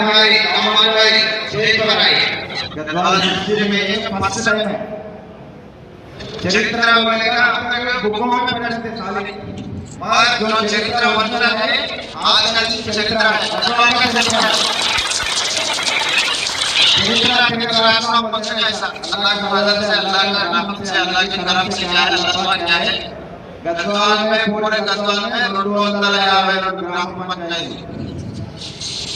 भाई अमन भाई स्टेज पर आइए गदवाल शिविर में एक फ़र्स्ट टाइम है चरित्र वगैरह आपका भूकंप पर रहते साले और जो चरित्र वंदना है आज का चरित्र है भगवान का चरित्र है चरित्र के रास्ता वंदना है अल्लाह की मदद से अल्लाह का नाम से अल्लाह की तरफ़ से क्या है अल्लाह क्या है गदवाल में पूरे गदवाल में रोड वाला है ग्राम पंचायत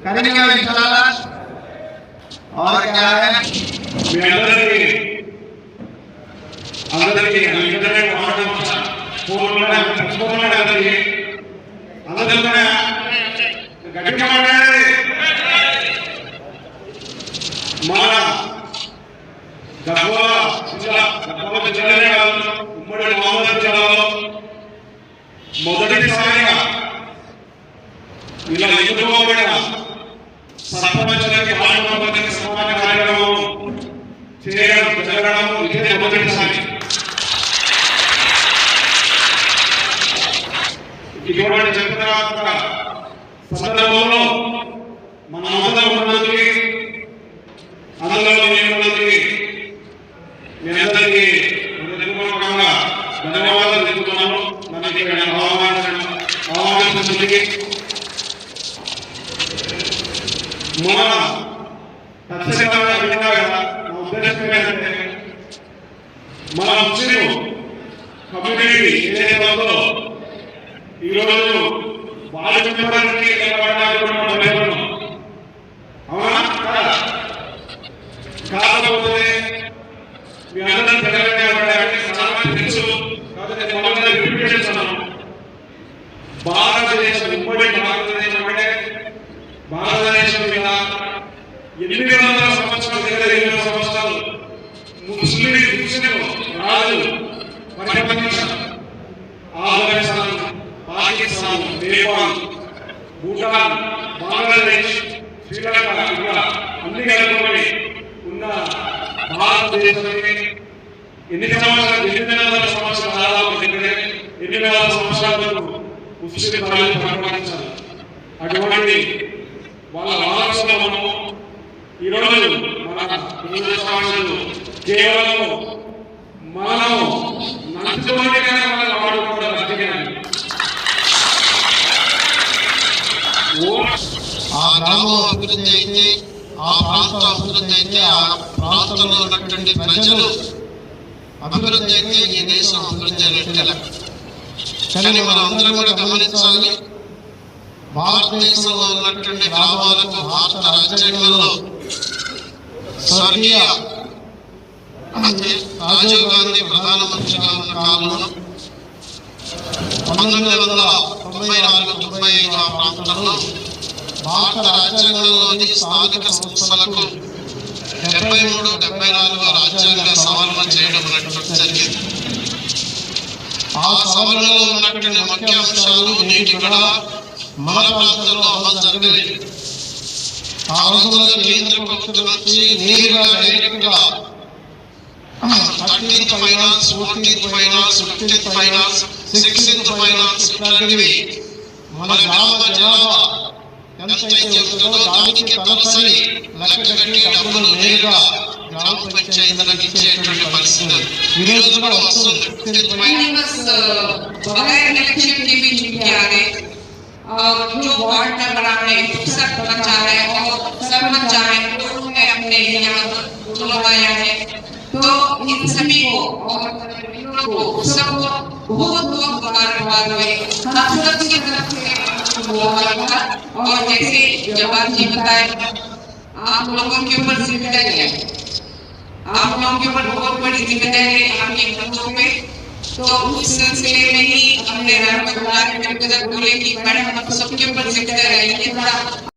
కఠినంగా వింటారా మీ అందరికీ అందరికీ అందరికీ వాడడం పూర్వమైన పూర్వమైన అందరికీ అందరూ కూడా గట్టిగా మాట్లాడాలి మన గబ్బోల జిల్లా గబ్బోల జిల్లానే కాదు ఉమ్మడి మామూలు జిల్లాలో మొదటిసారిగా ఇలా ఎదుర్కోబడిన సర్పంచులకి ఆత్మహత్య సమాజ కార్యక్రమం చేయడం జరగడం ఇదే మొదటిసారి. ఇటువంటి చరిత్రాత్మక సందర్భంలో మన అందరం ఉన్నందుకు అందులో మన ఖచ్చితంగా విన్నాగా నా ఉద్దేశం ఏంటంటే మన ముస్లిం కమ్యూనిటీ ఏదైతే ఈరోజు వాళ్ళ మెంబర్కి నిలబడడానికి అవునా కాకపోతే మీ అందరం తెలంగాణ చాలా తెలుసు కాకపోతే నేను రిపీట్ భారతదేశం ఉమ్మడి భారతదేశం అంటే భారతదేశం మీద ఎనిమిది వందల సంవత్సరాల దగ్గర ఎనిమిది సంవత్సరాలు ముస్లిం ముస్లిం రాజు పరిపాలించారు ఆఫ్ఘనిస్తాన్ పాకిస్తాన్ నేపాల్ భూటాన్ బంగ్లాదేశ్ శ్రీలంక ఇలా అన్ని కలుపుకొని ఉన్న భారతదేశానికి ఎన్ని సంవత్సరాలు ఎనిమిది వందల సంవత్సరాల దగ్గరే ఎనిమిది ముస్లిం రాజు పరిపాలించారు. అటువంటి వాళ్ళ వారసులు ఈరోజు మన కేవలం మనం మనం వాడుకోవడం ఆ గ్రామం అభివృద్ధి అయితే ఆ ప్రాంతం అభివృద్ధి అయితే ఆ ప్రాంతంలో ఉన్నటువంటి ప్రజలు అభివృద్ధి అయితే ఈ దేశం అభివృద్ధి అయినట్టు కానీ మనం అందరం కూడా గమనించాలి భారతదేశంలో ఉన్నటువంటి గ్రామాలకు భారత రాజ్యాంగంలో స్వర్గీయ రాజీవ్ గాంధీ ప్రధానమంత్రిగా ఉన్న కాలంలో పంతొమ్మిది వందల తొంభై నాలుగు తొంభై ఐదు ఆ ప్రాంతంలో భారత రాజ్యాంగంలోని స్థానిక సంస్థలకు డెబ్బై మూడు డెబ్బై నాలుగు రాజ్యాంగ సవరణ చేయడం అనేటువంటి జరిగింది. ఆ సవరణలో ఉన్నటువంటి ముఖ్య అంశాలు నేటి కూడా మన ప్రాంతంలో అమలు జరగలేదు ఆ రోజుల్లో కేంద్ర ప్రభుత్వం నుంచి నేరుగా డైరెక్ట్ గా thirteenth finance fourteenth finance fifteenth finance sixteenth finance ఇట్లాంటివి మన గ్రామ జనాభా ఎంతైతే ఉంటుందో దానికి తలసరి లెక్క కట్టి డబ్బులు నేరుగా గ్రామ పంచాయతీలకు ఇచ్చేటువంటి పరిస్థితి ఈ రోజు కూడా వస్తుంది जो वार्ड का बना रहे सब बनना रहे और सब चाह रहे उन्होंने अपने यहाँ जो। है तो इन सभी को सबको बहुत बहुत मुबारकबाद हुए आप सब की तरफ़ से मुबारकबाद। और जैसे जवाब जी बताए, आप लोगों के ऊपर ज़िम्मेदारी है। आप लोगों के ऊपर बहुत बड़ी ज़िम्मेदारी है। आपके तो उस सिलसिले में ही हमने रहमतुल्लाह के बोले कि मैडम हम सबके ऊपर ज़िम्मेदारी है। ये थोड़ा